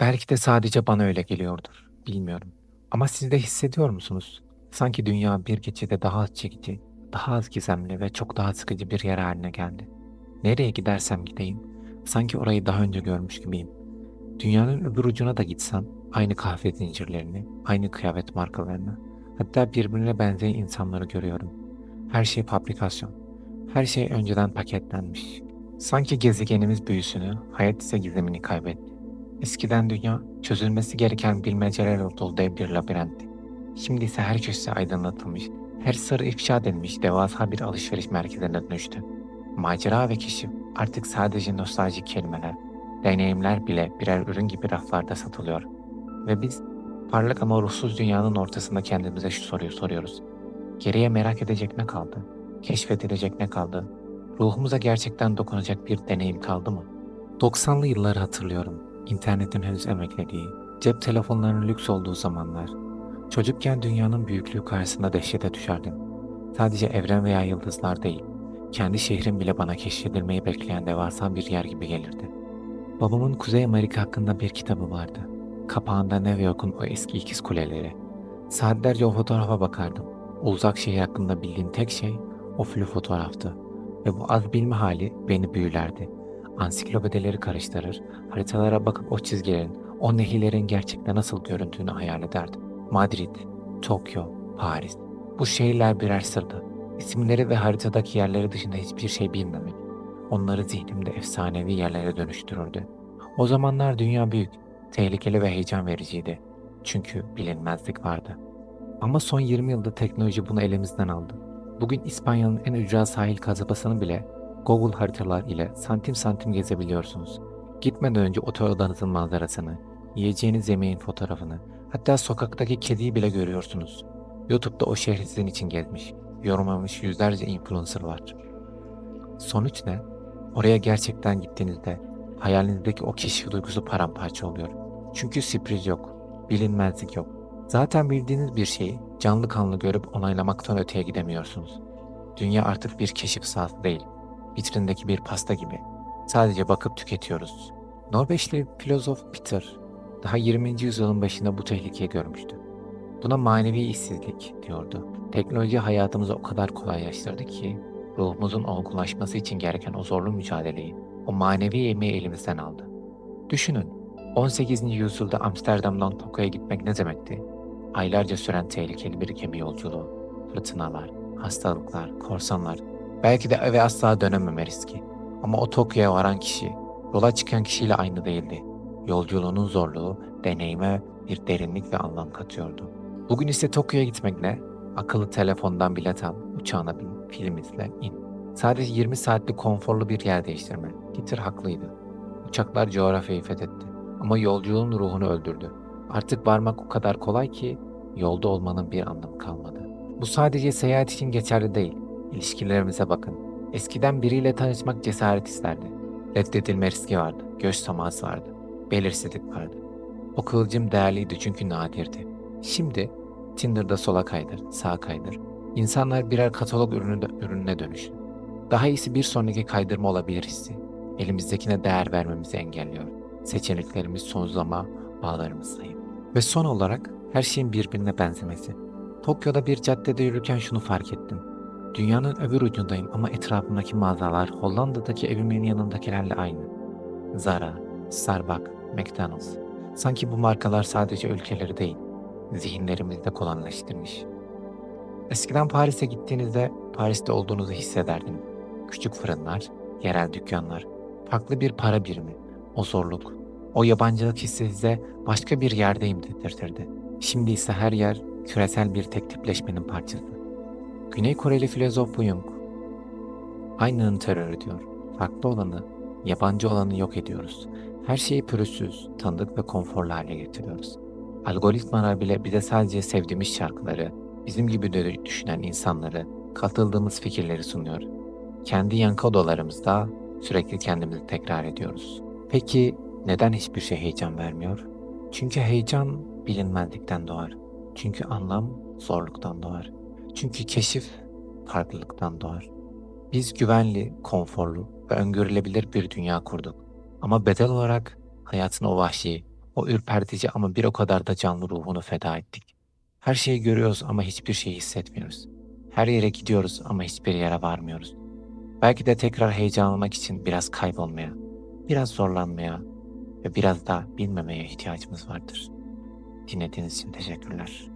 Belki de sadece bana öyle geliyordur. Bilmiyorum. Ama siz de hissediyor musunuz? Sanki dünya bir gecede daha az çekici, daha az gizemli ve çok daha sıkıcı bir yer haline geldi. Nereye gidersem gideyim, sanki orayı daha önce görmüş gibiyim. Dünyanın öbür ucuna da gitsem, aynı kahve zincirlerini, aynı kıyafet markalarını, hatta birbirine benzeyen insanları görüyorum. Her şey fabrikasyon. Her şey önceden paketlenmiş. Sanki gezegenimiz büyüsünü, hayat ise gizemini kaybetti. Eskiden dünya çözülmesi gereken bilmecelerle dolu dev bir labirentti. Şimdi ise her köşesi aydınlatılmış, her sarı ifşa edilmiş devasa bir alışveriş merkezine dönüştü. Macera ve keşif artık sadece nostaljik kelimeler, deneyimler bile birer ürün gibi raflarda satılıyor. Ve biz parlak ama ruhsuz dünyanın ortasında kendimize şu soruyu soruyoruz. Geriye merak edecek ne kaldı? Keşfedilecek ne kaldı? Ruhumuza gerçekten dokunacak bir deneyim kaldı mı? 90'lı yılları hatırlıyorum. İnternetin henüz emeklediği, cep telefonlarının lüks olduğu zamanlar. Çocukken dünyanın büyüklüğü karşısında dehşete düşerdim. Sadece evren veya yıldızlar değil, kendi şehrim bile bana keşfedilmeyi bekleyen devasa bir yer gibi gelirdi. Babamın Kuzey Amerika hakkında bir kitabı vardı. Kapağında New York'un o eski ikiz kuleleri. Saatlerce o fotoğrafa bakardım. Uzak şehir hakkında bildiğim tek şey o flu fotoğraftı. Ve bu az bilme hali beni büyülerdi. Ansiklopedileri karıştırır, haritalara bakıp o çizgilerin, o nehirlerin gerçekte nasıl görüntüğünü hayal ederdim. Madrid, Tokyo, Paris. Bu şehirler birer sırdı. İsimleri ve haritadaki yerleri dışında hiçbir şey bilmemek. Onları zihnimde efsanevi yerlere dönüştürürdü. O zamanlar dünya büyük, tehlikeli ve heyecan vericiydi. Çünkü bilinmezlik vardı. Ama son 20 yılda teknoloji bunu elimizden aldı. Bugün İspanya'nın en ücra sahil kasabasını bile Google haritalar ile santim santim gezebiliyorsunuz. Gitmeden önce otel odanızın manzarasını, yiyeceğiniz yemeğin fotoğrafını, hatta sokaktaki kediyi bile görüyorsunuz. YouTube'da o şehri sizin için gezmiş, yorumlamış yüzlerce influencer var. Sonuç ne? Oraya gerçekten gittiğinizde hayalinizdeki o keşif duygusu paramparça oluyor. Çünkü sürpriz yok, bilinmezlik yok. Zaten bildiğiniz bir şeyi canlı kanlı görüp onaylamaktan öteye gidemiyorsunuz. Dünya artık bir keşif sahası değil, vitrindeki bir pasta gibi. Sadece bakıp tüketiyoruz. Norveçli filozof Peter, daha 20. yüzyılın başında bu tehlikeyi görmüştü. Buna manevi işsizlik diyordu. Teknoloji hayatımızı o kadar kolaylaştırdı ki, ruhumuzun olgunlaşması için gereken o zorlu mücadeleyi, o manevi emeği elimizden aldı. Düşünün, 18. yüzyılda Amsterdam'dan Tokyo'ya gitmek ne demekti? Aylarca süren tehlikeli bir gemi yolculuğu, fırtınalar, hastalıklar, korsanlar, belki de eve asla dönememe riski. Ama o Tokyo'ya varan kişi, yola çıkan kişiyle aynı değildi. Yolculuğunun zorluğu, deneyime bir derinlik ve anlam katıyordu. Bugün ise Tokyo'ya gitmek ne? Akıllı telefondan bilet al, uçağına bin, film izle, in. Sadece 20 saatlik konforlu bir yer değiştirme. Peter haklıydı. Uçaklar coğrafyayı fethetti. Ama yolculuğun ruhunu öldürdü. Artık varmak o kadar kolay ki yolda olmanın bir anlamı kalmadı. Bu sadece seyahat için geçerli değil. İlişkilerimize bakın. Eskiden biriyle tanışmak cesaret isterdi. Reddedilme riski vardı. Göz teması vardı. Belirsizlik vardı. O kıvılcım değerliydi çünkü nadirdi. Şimdi Tinder'da sola kaydır, sağa kaydır. İnsanlar birer katalog ürünü ürününe dönüştü. Daha iyisi bir sonraki kaydırma olabilir hissi. Elimizdekine değer vermemizi engelliyor. Seçeneklerimiz sonsuzlama, bağlarımız zayıf. Ve son olarak her şeyin birbirine benzemesi. Tokyo'da bir caddede yürürken şunu fark ettim. Dünyanın öbür ucundayım ama etrafımdaki mağazalar Hollanda'daki evimin yanındakilerle aynı. Zara, Starbucks, McDonald's. Sanki bu markalar sadece ülkeleri değil, zihinlerimizde kolonlaştırmış. Eskiden Paris'e gittiğinizde Paris'te olduğunuzu hissederdiniz. Küçük fırınlar, yerel dükkanlar, farklı bir para birimi, o zorluk, o yabancılık hissi size başka bir yerdeyim dedirtirdi. Şimdi ise her yer küresel bir tek tipleşmenin parçası. Güney Koreli filozof Bu Jung, aynının terörü diyor. Farklı olanı, yabancı olanı yok ediyoruz. Her şeyi pürüzsüz, tanıdık ve konforlu hale getiriyoruz. Algoritmalar bile bize sadece sevdiğimiz şarkıları, bizim gibi de düşünen insanları, katıldığımız fikirleri sunuyor. Kendi yankı odalarımızda sürekli kendimizi tekrar ediyoruz. Peki neden hiçbir şey heyecan vermiyor? Çünkü heyecan bilinmezlikten doğar. Çünkü anlam zorluktan doğar. Çünkü keşif farklılıktan doğar. Biz güvenli, konforlu ve öngörülebilir bir dünya kurduk. Ama bedel olarak hayatın o vahşi, O ürpertici ama bir o kadar da canlı ruhunu feda ettik. Her şeyi görüyoruz ama hiçbir şeyi hissetmiyoruz. Her yere gidiyoruz ama hiçbir yere varmıyoruz. Belki de tekrar heyecanlanmak için biraz kaybolmaya, biraz zorlanmaya ve biraz da bilmemeye ihtiyacımız vardır. Dinlediğiniz için teşekkürler.